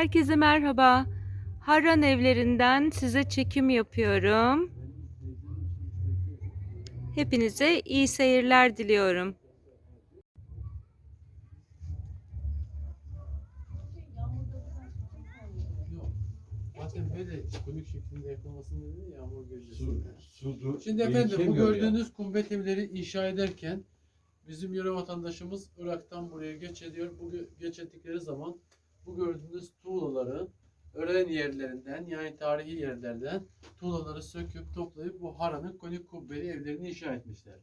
Herkese merhaba. Harran evlerinden size çekim yapıyorum. Hepinize iyi seyirler diliyorum. Zaten böyle konik şeklinde yapılmasının nedeni yağmur sudu Şimdi efendim bu yetişemiyor ya. gördüğünüz kumbet evleri inşa ederken bizim yöre vatandaşımız Irak'tan buraya göç ediyor. Bu göç ettikleri zaman bu gördüğünüz tuğlaları öğren yerlerinden yani tarihi yerlerden tuğlaları söküp toplayıp bu Hara'nın konik kubbeli evlerini inşa etmişler.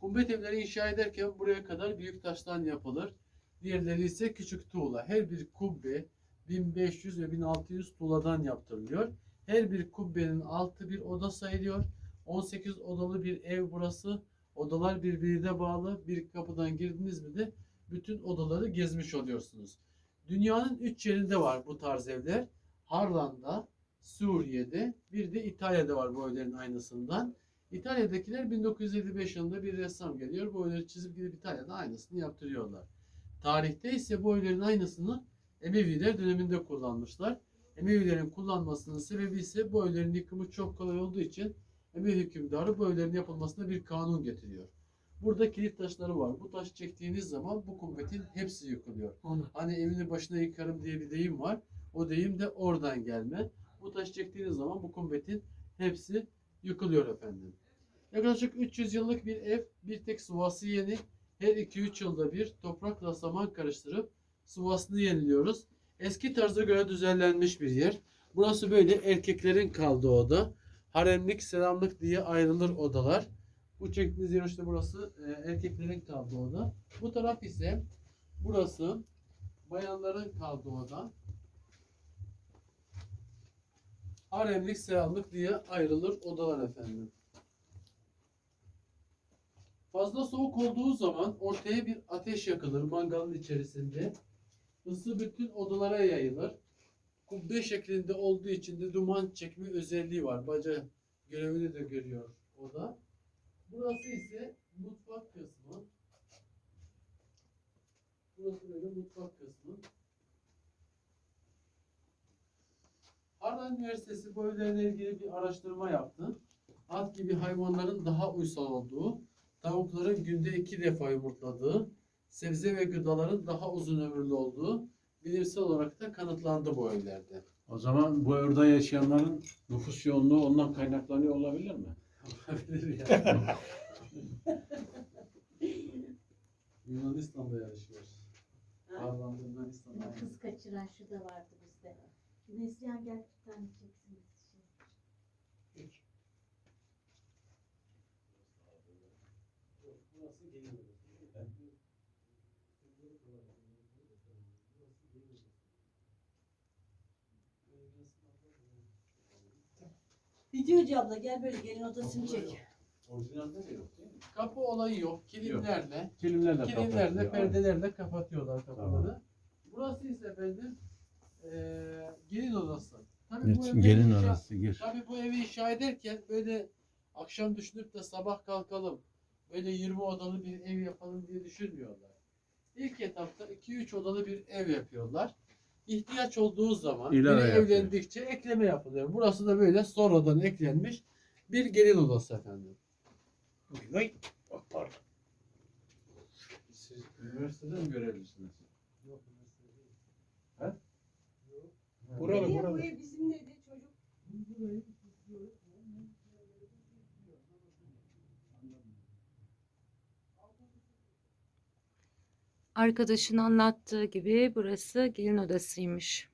Kumbet evleri inşa ederken buraya kadar büyük taştan yapılır. Diğerleri ise küçük tuğla. Her bir kubbe 1500 ve 1600 tuğladan yaptırılıyor. Her bir kubbenin altı bir oda sayılıyor. 18 odalı bir ev burası. Odalar birbirine bağlı. Bir kapıdan girdiniz mi de bütün odaları gezmiş oluyorsunuz. Dünyanın üç yerinde var bu tarz evler. Harran'da, Suriye'de, bir de İtalya'da var bu evlerin aynısından. İtalya'dakiler 1955 yılında bir ressam geliyor. Bu evleri çizip gidip İtalya'da aynısını yaptırıyorlar. Tarihte ise bu evlerin aynısını Emeviler döneminde kullanmışlar. Emevilerin kullanmasının sebebi ise bu evlerin yıkımı çok kolay olduğu için Emevi hükümdarı bu evlerin yapılmasına bir kanun getiriyor. Burada kilit taşları var. Bu taş çektiğiniz zaman bu kubbetin hepsi yıkılıyor. Hani evini başına yıkarım diye bir deyim var. O deyim de oradan gelme. Bu taş çektiğiniz zaman bu kubbetin hepsi yıkılıyor efendim. Yaklaşık 300 yıllık bir ev, bir tek sıvası yeni. Her 2-3 yılda bir toprakla saman karıştırıp sıvasını yeniliyoruz. Eski tarza göre düzenlenmiş bir yer. Burası böyle erkeklerin kaldığı oda. Haremlik, selamlık diye ayrılır odalar. Bu çektiğiniz yer işte burası e, erkeklerin kaldığı oda. Bu taraf ise burası bayanların kaldığı oda. Haremlik, selamlık diye ayrılır odalar efendim. Fazla soğuk olduğu zaman ortaya bir ateş yakılır mangalın içerisinde. Isı bütün odalara yayılır. Kubbe şeklinde olduğu için de duman çekme özelliği var. Baca görevini de görüyor oda. Burası ise mutfak kısmı. Burası böyle mutfak kısmı. Harran Üniversitesi bu evlerle ilgili bir araştırma yaptı. At gibi hayvanların daha uysal olduğu, tavukların günde iki defa yumurtladığı, sebze ve gıdaların daha uzun ömürlü olduğu bilimsel olarak da kanıtlandı bu evlerde. O zaman bu orada yaşayanların nüfus yoğunluğu ondan kaynaklanıyor olabilir mi? Olabilir ya. Yunanistan'da yarışıyor. Harran'da Yunanistan'da. Ya Kız kaçıran şu da vardı bizde. Neslihan gel bir tane çeksin. Burası gelin odası. Videocu abla gel böyle gelin odasını çek. Orijinalde de yok değil mi? Kapı olayı yok. Kilimlerle, Kilimlerle kilimlerle, kapatıyor. perdelerle kapatıyorlar kapıları. Tamam. Burası ise efendim eee gelin odası. Tabii bu Evet, evi gelin inşa- orası gir. Tabii bu evi inşa ederken böyle akşam düşünüp de sabah kalkalım. Böyle 20 odalı bir ev yapalım diye düşünmüyorlar. İlk etapta 2-3 odalı bir ev yapıyorlar. İhtiyaç olduğu zaman İlave biri yapıyor. evlendikçe ekleme yapılıyor. Burası da böyle sonradan eklenmiş bir gelin odası efendim. Siz üniversitede mi görevlisiniz? Yok, Buralı Niye buralı. bu ev bizim dedi çocuk? Arkadaşın anlattığı gibi burası gelin odasıymış.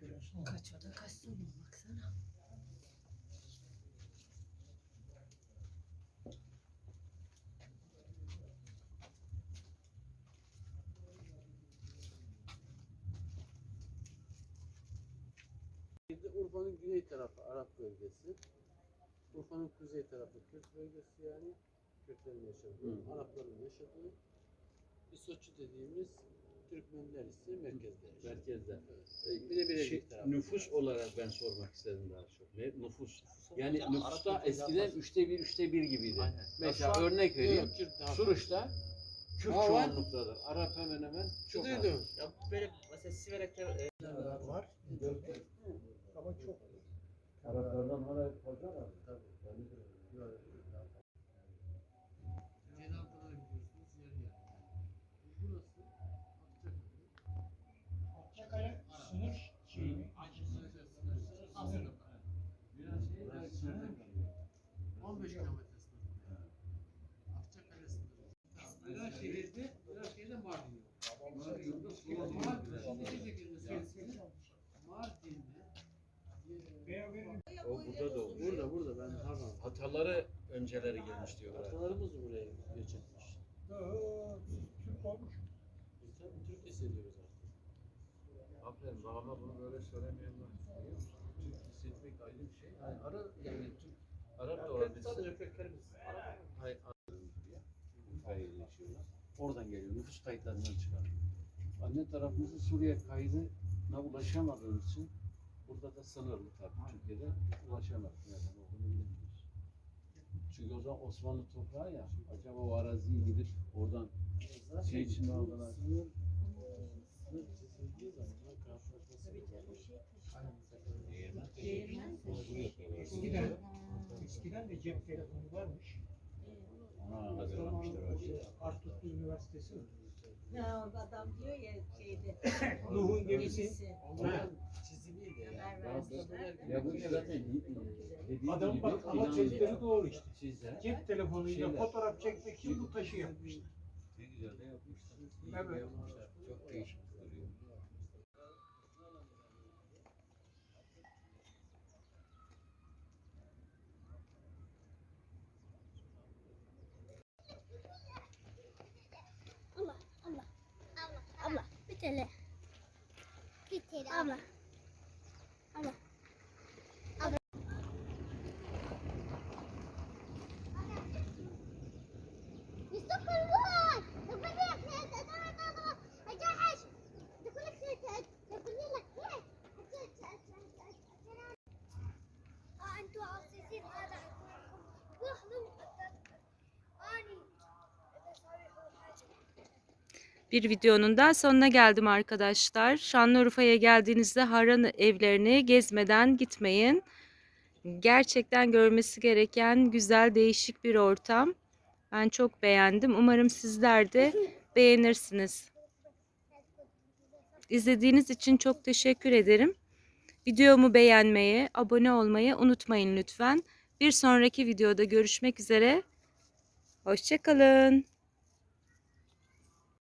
gibi. Kaç oda kaç salon baksana. Urfa'nın güney tarafı Arap bölgesi. Urfa'nın kuzey tarafı Kürt bölgesi yani Kürtlerin yaşadığı, Arapların yaşadığı. bir İsoçu dediğimiz Türkmenler ise merkezde yaşıyor. Merkezde. Evet. Bir de Bilecik Şey, tarafı. nüfus olarak ben sormak istedim daha çok. Ne? Nüfus. Yani Arap nüfusta ülkesi eskiden yapmaz. üçte bir, üçte bir gibiydi. Aynen. Mesela Şu an- örnek vereyim. Yok, Kürt daha Suruç'ta Kürt Ha, var. çoğunluktadır. Arap hemen hemen çok az. Duydum. Ya böyle mesela Siverek'te e, var. Ama çok Araplardan hala fazla var. Ceylan kadar gidiyorsunuz yarı yarı. Burası Akçakale. Akçakale sınır şeyi mi? Sınır. Biraz şey, biraz sınır. 15 kilometre sınır. Akçakale sınırı. Viranşehir'de, Viranşehir'de Mardin yok. Mardin'de Mardin'de şimdi diyecek mesela Mardin'de Beraber O burada da olmuş. Burada burada ben Harran. Hataları önceleri gelmiş diyorlar. Atalarımız buraya göç etmiş. Türk olmuş. Biz tabii Türk hissediyoruz artık. Aferin babama bunu böyle söylemeyen var. Biliyor musun? Türk hissetmek ayrı bir şey. Yani ara yani Türk Arap da olabilir. Sadece köklerimiz. Arap. Hayır. Yerleşiyorlar. Oradan geliyor. Nüfus kayıtlarından çıkar. Anne tarafımızın Suriye kaydına ulaşamadığımız için burada da sınırlı tabii Türkiye'de ulaşamadık. Nereden olduğunu bilemiyoruz. Çünkü o zaman Osmanlı toprağı ya. Acaba o araziyi gidip oradan Zaten Şey içinde bu aldılar. Sınır, sınır çizildiği zaman karşılaşması Eskiden, eskiden de cep telefonu varmış. ona şey. Artuklu Üniversitesi. Ya adam diyor ya şeyde. Nuh'un gemisi. Onların çizimiyle ya. Haber Bazıları versinler. der Ya bu işte zaten dediği Adam bak ama tezleri doğru işte. Sizler Cep telefonuyla fotoğraf çekmek için bu taşı yapmışlar. ne güzel de yapmışlar. İyi Evet. de yapmışlar. Çok değişik bir tane abla abla Bir videonun da sonuna geldim arkadaşlar. Şanlıurfa'ya geldiğinizde Harran evlerini gezmeden gitmeyin. Gerçekten görmesi gereken güzel değişik bir ortam. Ben çok beğendim. Umarım sizler de beğenirsiniz. İzlediğiniz için çok teşekkür ederim. Videomu beğenmeyi, abone olmayı unutmayın lütfen. Bir sonraki videoda görüşmek üzere. Hoşçakalın.